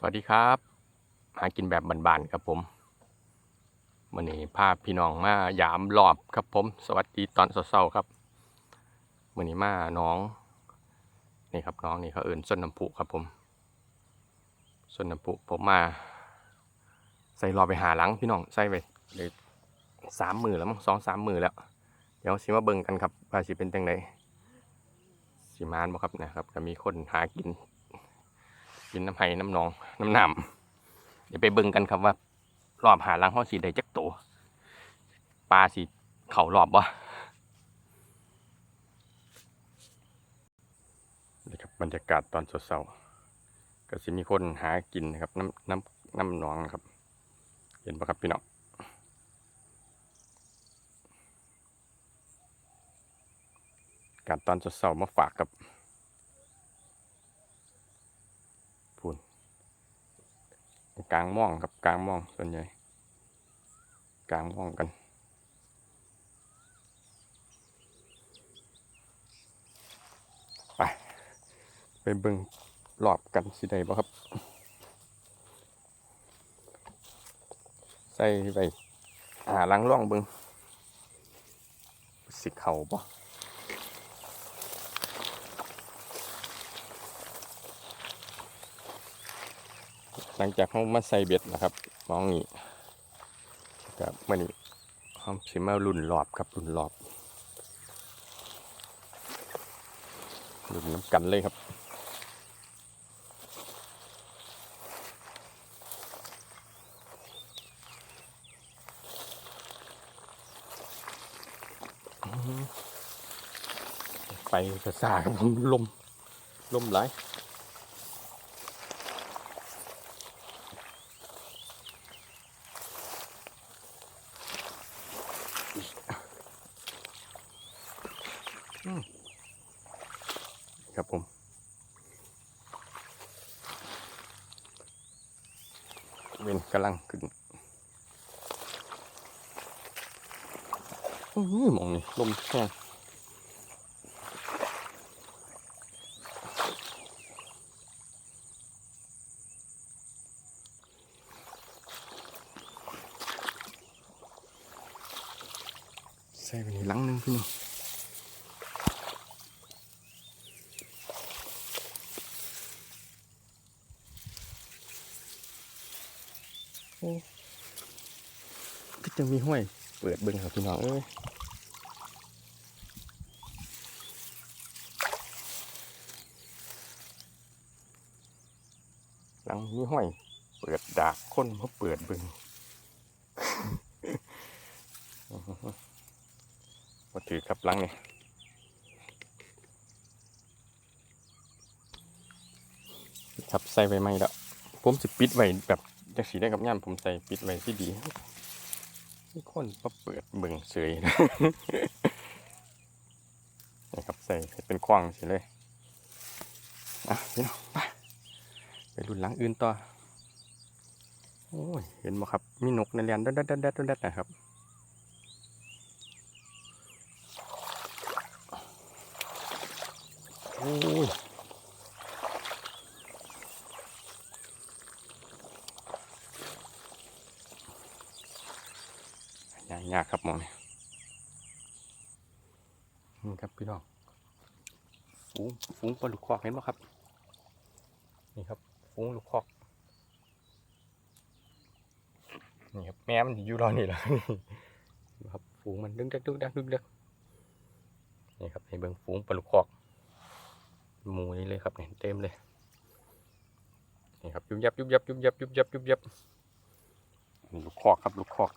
สวัสดีครับ หากินแบบบานๆครับผมวันนี้พาพี่น้องมายามรอบครับผม สวัสดีตอนเช้าๆครับวันนี้มาน้องนี่ครับน้องนี่เขาเอิ่นส้นน้ำผุครับผมส้นน้ำผุผมมา ใส่รอไปหาหลังพี่น้องใส่ไปเลยสามหมือแล้วมั้งสองสามหมือแล้ว เดี๋ยวสิมาเบิ่งกันครับว่าสิเป็นจังไดสิมานบ่ครับนะครับก็มีคนหากิน กินน้ำไห้น้ำหนอง น้ำหนำเดี๋ยวไปเบิ่งกันครับว่า รอบหาลังห้องสีได้จักโตวปลาสีเข่ารอบบ่นี่ครับบรรยากาศตอนเช้าๆก็สิมีคนหากินนะครับน้ำน้ำน้ำหนองนะครับ เห็นปะครับพี่น้องการตอนเช้าๆมาฝากครับ พูน กลางม่องครับกลางม่องส่วนใหญ่ กลางม่องกัน ไปไปเบิ่งรอบกันสิได้บ่ครับ ใส่ไปหาลังร่องเบิ่งสิเข่าบ่ หลังจากเขามาใส่เบ็ดนะครับมองนี่กับมื่อนี้เขาสิมารุ่นรอบครับรุ่นรอบรุ่นน้ำกันเลยครับไปกระซ่าครับผมลมลมไหล ครับผม เวนกำลังขึ้นอื้อหือมองนี่ลมแห้งใส่ไปนี่ลังนึงพี่น้อง ก็จะมีห้วย เปิดเบิ่งครับพี่น้องเอ้ยหลังมีห้วยเปิดดากคนเขาเปิดเบิ่งมาถือครับหลังนี่ครับใส่ไว้ไหมแล้วผมจะปิดไว้แบบจังสีได้กับย่ามผมใส่ปิดไว้ที่ดี มีคนมาเปิดเบิ่งเฉยนะครับใส่เป็นควางเฉยเลยอะพี่น้องไปไปรุ่นหลังอื่นต่อ โอ้ย เห็นไหมครับ มีนกในเรียนดัดดัดดัดดัดดัดนะครับ ยากยากครับหมองนี่นี่ครับพี่น้องฝูงฝูงปลาลูกคอกเห็นไหมครับ นี่ครับฝูงลูกคอกนี่ครับแม่มันอยู่รอนี่แหละนี่ครับฝูงมันดึงดักดึงดักดึงดักนี่ครับให้เบิ่งฝูงปลาลูกคอกหมูนี่เลยครับเนี่ยเต็มเลยนี่ครับยุบยับยุบยับยุบยับยุบยับยุบยับนี่ลูกคอกครับลูกคอก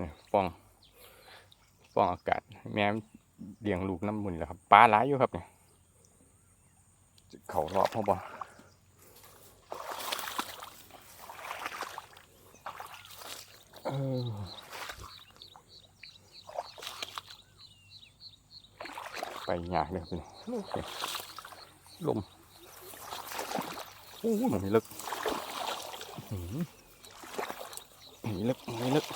นี่ฟองฟองอากาศ แม่เลี้ยงลูกน้ำมุนแล้วครับปลาหลายอยู่ครับเนี่ยเขารอบพ่อบอไปยากเลยครับพี่ลมโอ้ยมันไม่ลึกอื้อหือไม่ลึกไม่ลึก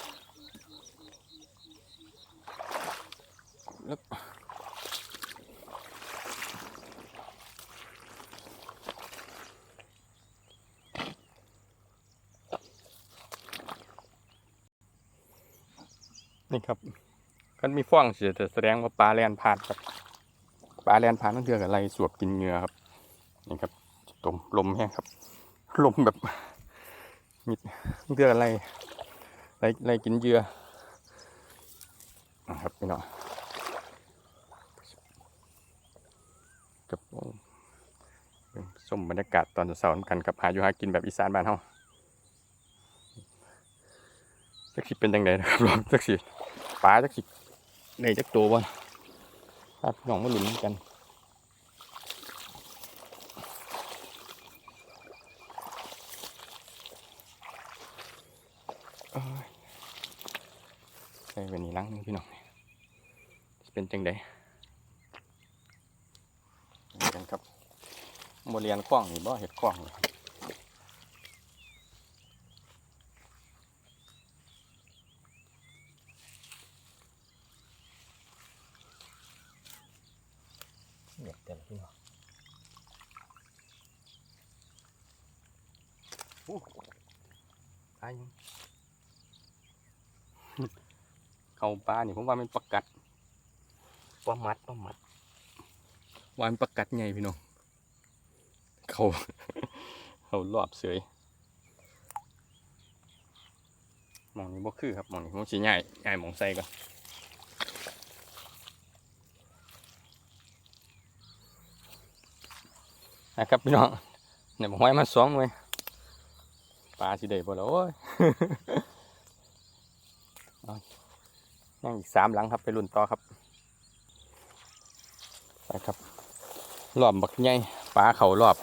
นี่ครับกันมีฟ้องเสียจะแสดงว่าปลาแลนผ่านครับปลาแลนผ่านต้องเทือกับอะไรสวบกินเหงื่อครับนี่ครับตมลมแห้งครับ ลมแบบมิดต้องเทือกับอะไรอะไรอะไรกินเหยื่อนะครับพี่น้องกับโอ้เป็นส้มบรรยากาศตอนเสาร์กันกับหาอยู่หากินแบบอีสานบ้านเฮาจักสิเป็นยังไงนะครับลองจักสิ ปลาจักสิในจักตัวบ่ครับพี่น้องมาลุ้นกันเอ้ยใส่ไว้นี่ลังนึงพี่น้องเป็นจังไดนี่กันครับโมเรียนคล้องนี่บ่เห็ดคล้องนี่ ครับเด็ดเต็มพี่น้องโอ้ตายยังเขาปลานี่ผมว่ามันประกัดปลามัดปลามัดว่ามันประกัดไงพี่น้องเขาเขารอบเสยหมองนี้บ่คือครับหมองนี้ผมชี้ง่ายง่ายหมองใส่ก่อน นะครับพี่น้องเนี่ยผมไว้มาสองหน่วยปลาสิได้บ่แล้วโอ้ยยังอีกสามหลังครับไปรุ่นต่อครับไปครับรอบบักใหญ่ปลาเขารอบ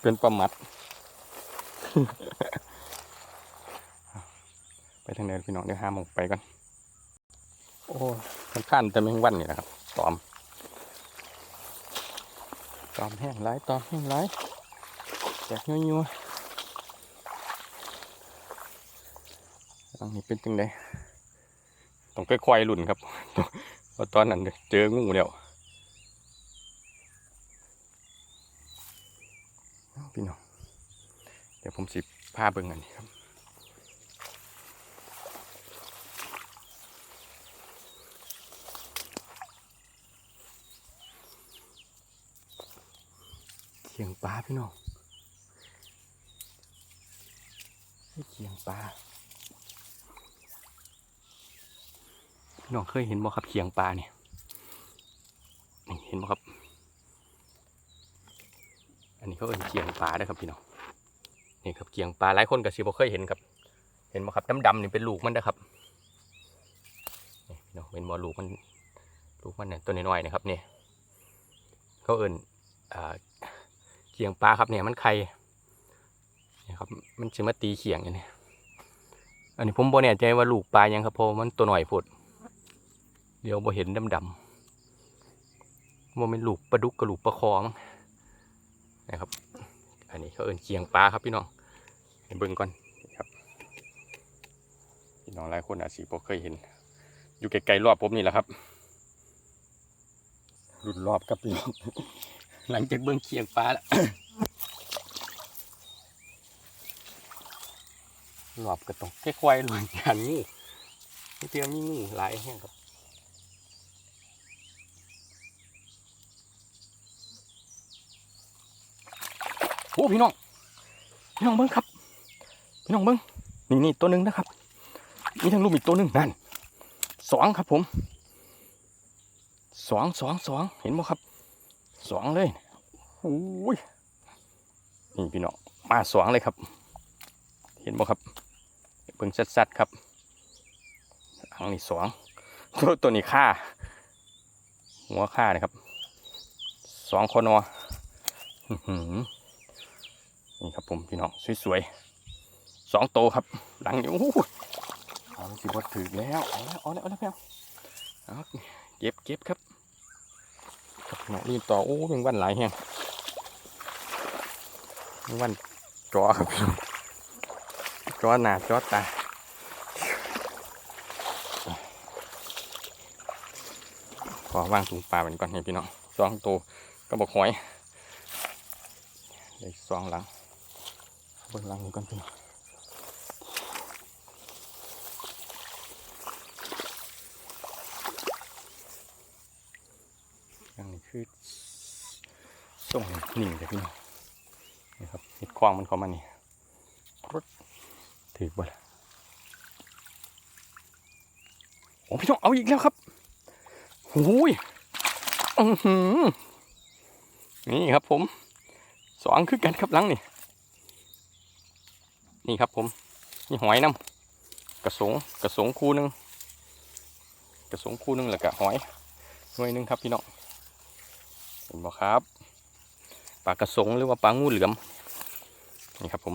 เป็นปลาหมัด ไปทางไหนพี่น้องเดี๋ยวห้าโมงไปก่อนโอ้มันขั้นแต่แมงวันนี่นะครับตอม ตอมแห้งไรตอมแห้งไรแจกยัวยัวอันนี้เป็นจังไดต้องค่อยๆหลุ่นครับเพราะตอนนั้นเจองูแล้วพี่น้อง เดี๋ยวผมสิพาเบิ่งอันนี้ครับ เขียงปลาพี่น้องให้เขียงปลาพี่น้องเคยเห็นบ่ครับเขียงปลาเนี่ยนี่เห็นบ่ครับ อันนี้เขาเอิ้นเขียงปลาเด้ครับพี่น้องนี่ครับเขียงปลาหลายคนก็สิบ่เคยเห็นครับ เห็นบ่ครับดำๆนี่เป็นลูกมันเด้อครับนี่พี่น้องเป็นบ่ลูกมันลูกมันเนี่ยตัวน้อยๆนะครับนี่เขาเอิ้นอ่า เขียงปลาครับเนี่ยมันไข่นี่ครับมันสิมาตีเขียงอย่างนี้อันนี้ผมบ่แน่ใจว่าลูกปลายังครับเพราะมันตัวหน่อยพุดเดี๋ยวบ่เห็นดำๆว่าเป็นลูกปลาดุกกับลูกปลาคอมั้งนะครับ อันนี้เขาเอิ้นเคียงปลาครับพี่น้องให้เบิ่งก่อนครับพี่น้องหลายคนอาจสิบ่เคยเห็น อยู่ไกลๆรอบผมนี่แหละครับรุ่นรอบครับพี่น้อง หลังจากเบิ่งเคียงปลาแล้วรอบก็ต้องค่อยๆลอยกันนี่เตรียมมีงูหลายแห้งครับโอ้พี่น้อง พี่น้องเบิ้งครับ พี่น้องเบิ้งนี่นี่ตัวหนึ่งนะครับ มีทั้งลูกอีกตัวหนึ่งนั่นสองครับผมสองสองสองเห็นไหมครับ สองเลยโอ้ยนี่พี่น้องมาสองเลยครับ เห็นไหมครับเบิ้งชัดๆครับอังนี่สองตัวตัวนี้ฆ่าหัวฆ่านะครับสองคนวะอื้อหือนี่ครับผมพี่น้องสวยๆสองโตครับ หลังอยู่โอ้โหเอาสิบดถือแล้วเอาแล้วเอาแล้วเอาแล้วพี่น้องเอาเก็บเก็บครับ ครับพี่น้องนี่ต่อโอ้เป็นวันหลายแห่งวันจอครับพี่น้องจอหน้าจอตาขอวางถุงปลาเป็นก่อนให้พี่น้องสองตัวกระบอกหอยได้สองหลังบิ่งหลังนี้ก่อนพี่น้อง อย่างนี้คือ ส่งหนิ่งแต่พี่น้องนี่ครับเห็ดควางมันเข้ามานี่รถถือบ่ละโอ้พี่น้องเอาอีกแล้วครับโอ้ยอือหือนี่ครับผมสองคือกันครับหลังนี่ นี่ครับผมนี่หอยน้ำกระสงกระสงคู่หนึงกระสงคู่หนึงแล้วก็หอยหน่วยหนึ่งครับพี่น้องเห็นบ่ครับ ปลากระสงหรือว่าปลางูเหลือมนี่ครับผม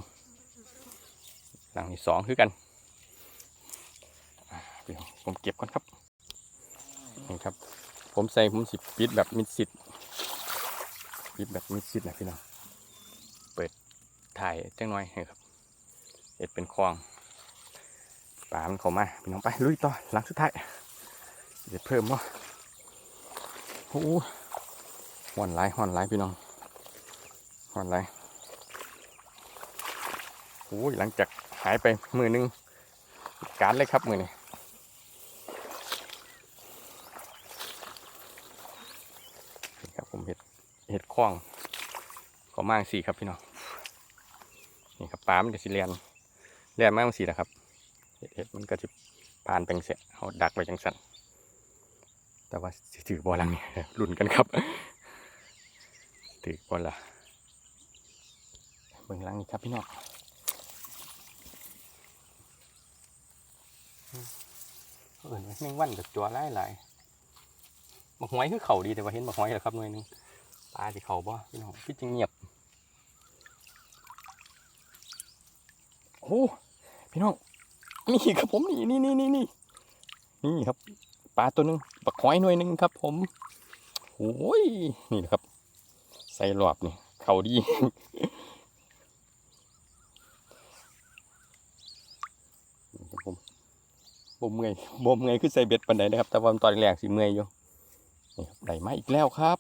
หลังที่สองคือกันผมเก็บก่อนครับนี่ครับ ผมใส่ผมสิปิดแบบมิดชิดปิดแบบมิดชิดนะพี่น้องเปิดถ่ายจังน่อยนี่ครับเห็ดเป็นคลองปลามันเข้ามาพี่น้องไปลุยต่อหลังสุดท้ายเดี๋ยวเพิ่มเนาะโอ้หอนไหลายหอนไหลายพี่น้อง อนไหลายโอ้ยหลังจากหายไปมือหนึงการเลยครับมือนี้ครับผมเห็ดเห็ดคล้องขอมางสี่ครับพี่น้องนี่ครับปลามันจะสิเลียนเลียนมากสี่นะครับเห็ดเห็ดมันก็จะผ่านไปจังเสียเอาดักไว้จังสันแต่ว่าถือบอลลังนี่ลุ้นกันครับถือบอลละ เบิ่งหลังนี่ครับพี่น้องเอินแมงวันกับจัวไล่หลายบักหอยคือเขาดีแต่ว่าเห็นบักหอยแล้วครับหน่วยหนึงปลาที่เขาบ่พี่น้องพี่จริงเงียบโอ้พี่น้องนี่ครับผมนี่นี่นี่นี่นี่นี่ครับปลาตัวหนึ่งบักหอยหน่วยหนึ่งครับ ผมโอ้ยนี่นะครับใส่หลอบนี่เขาดี นี่ครับผม บ่มื่อยบ่มื่อยคือใส่เบ็ดปันใดนะครับ แต่ว่าตอนแรกสิเมยอยู่นี่ครับได้มาอีกแล้วครับ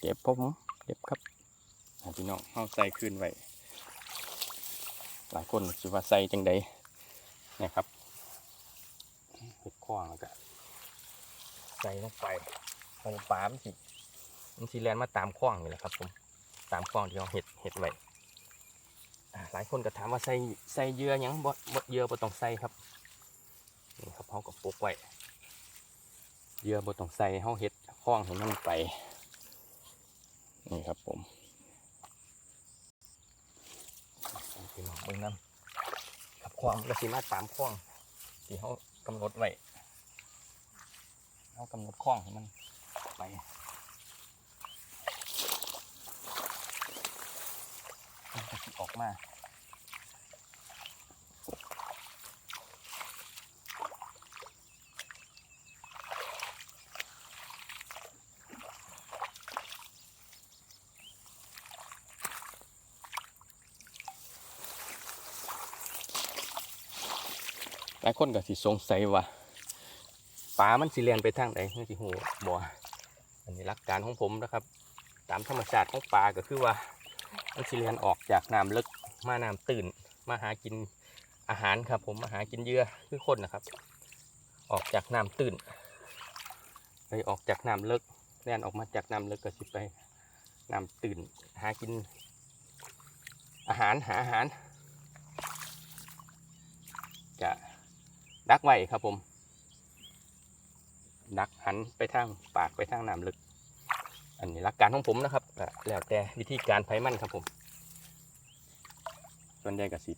เก็บผมเก็บครับอ่าพี่น้องเอาใส่คืนไว้หลายคนคิว่าใส่จังใดนะครับเห็ดข้องแล้วก็ใส่ลงไปของปลามันสิมันสิแลนมาตามคล้องนี่แหละครับผมตามคล้องที่เราเห็ดเห็ดไว้หลายคนก็ถามว่าใส่ใส่เยื่อยังบ่บ่เยื่อบ่ต้องใส่ครับ นี่ครับเขาก็ปลูกไว้เหยื่อบ่ต้องใส่เฮาเห็ดคล้องให้มันไปนี่ครับผมพี่น้องเบิ่งน้ำครับคล้องมันก็สิมาตามคล้องที่เขากำหนดไว้เอากำหนดข้องให้มันไปมันจะออกมา หลายคนก็สิสงสัยว่าปลามันสิเลียนไปทางใดมันสิหูบ่อันนี้หลักการของผมนะครับ ตามธรรมชาติของปลาก็คือว่ามันสิเลียนออกจากน้ำลึกมาน้ำตื่น มาหากินอาหารครับ ผมมาหากินเหยื่อคือคนนะครับ ออกจากน้ำตื่นไปออกจากน้ำลึกแล่นออกมาจากน้ำลึกก็สิไปน้ำตื่นหากิน อาหารหาอาหารจะ ดักไว้ครับผม ดักหันไปทางปากไปทางน้ำลึก อันนี้หลักการของผมนะครับแล้วแต่วิธีการไผมันครับผม ส่วนใหญ่ก็สิ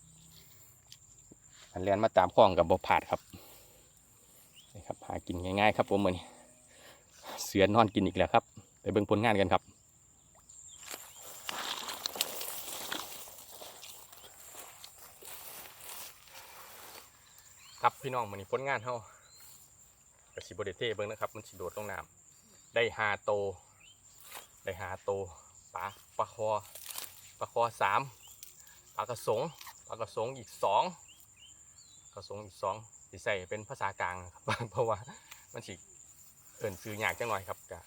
อันเรียนมาตามข้องกับบผาดครับนี่ครับหากินง่ายๆ ครับผมมือนี้เสือนอนกินอีกแล้วครับ ไปเบิ่งผลงานกันครับ ครับพี่น้องมือนี้ผลงานเฮากสิบเดเท่เบิ้งนะครับ มันสิโดดลงน้ำได้หาโต ได้หาโตปลาปลาคอปลาคอสามปลากระสงปลากระสงอีกสองกระสงอีกสองสิใส่เป็นภาษากลางครับเพราะว่ามันสิเอิ่นซื้อยากจังหน่อยครับกะ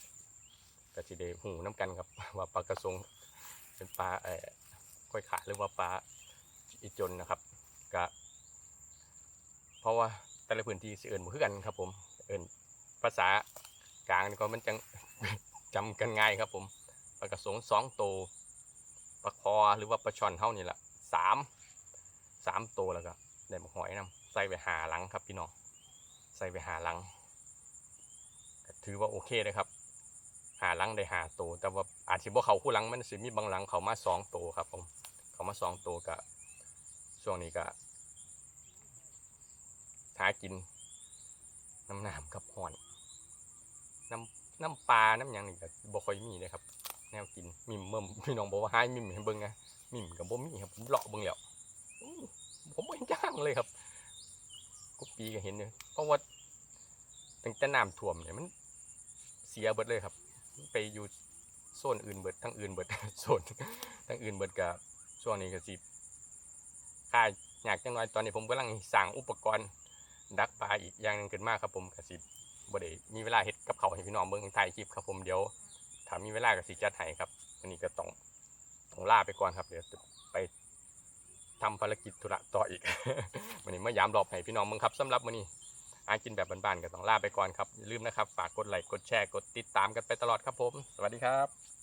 กะสิได้หูน้ำกันครับว่าปลากระสงเป็นปลาเอ่อก้อยขาหรือว่าปลาอีจนนะครับ ว่าแต่ละพื้นที่สิเอิ่นบ่คือกันครับผมเอิ่นภาษากลางนี่ก็มันจังจำกันง่ายครับผมปลากระสงสองตัวปลาคอหรือว่าปลาช่อนเท่านี่แหละสามสามตัวแล้วก็ได้มาหอยนำใส่ไปหาหลังครับพี่น้องใส่ไปหาหลังถือว่าโอเคเลยครับ หาหลังได้หาตัวแต่ว่าอาจจะบ่เขาคู่หลังมันสิมีบางหลังเขามาสองตัวครับผมเขามาสองตัวก็ช่วงนี้ก็ หากินน้ำน้ำกับหอนน้ำน้ำปลาน้ำหยังนี่ก็บ่ค่อยมีเลยครับ แนวกินมิมเบิ่มพี่น้องบอกว่าให้มิมให้เบิ่งไงมิมกับบ่มีครับผมเลาะเบิ่งแล้วอื้อผมบ่เห็นจ้างเลยครับกุปีก็เห็นเลยเพราะว่าตั้งแต่น้ำท่วมเนี่ยมันเสียเบิดเลยครับ ไปอยู่โซนอื่นเบิดทั้งอื่นเบิดโซนทั้งอื่นเบิดกับช่วงนี้ก็สิค่ายอยากจังน้อยตอนนี้ผมกำลังสร้างอุปกรณ์ ดักปลาอีกอย่างหนึงขึ้นมากครับผมกสิบ่ได้มีเวลาเฮ็ดกับเขาวให้พี่น้องเบิ่งถ่ายคลิปครับผมเดี๋ยวถ้ามีเวลาก็สิจัดให้ครับวันนี้ก็ต้องต้องลาไปก่อนครับเดี๋ยวจะไปทำภารกิจธุระต่ออีก วันนี้มายามรอบให้พี่น้องเบิ่งครับสำหรับวันนี้ อากินแบบบ้านๆก็ต้องลาไปก่อนครับอย่าลืมนะครับ ฝากกดไลค์กดแชร์กดติดตามกันไปตลอดครับผม สวัสดีครับ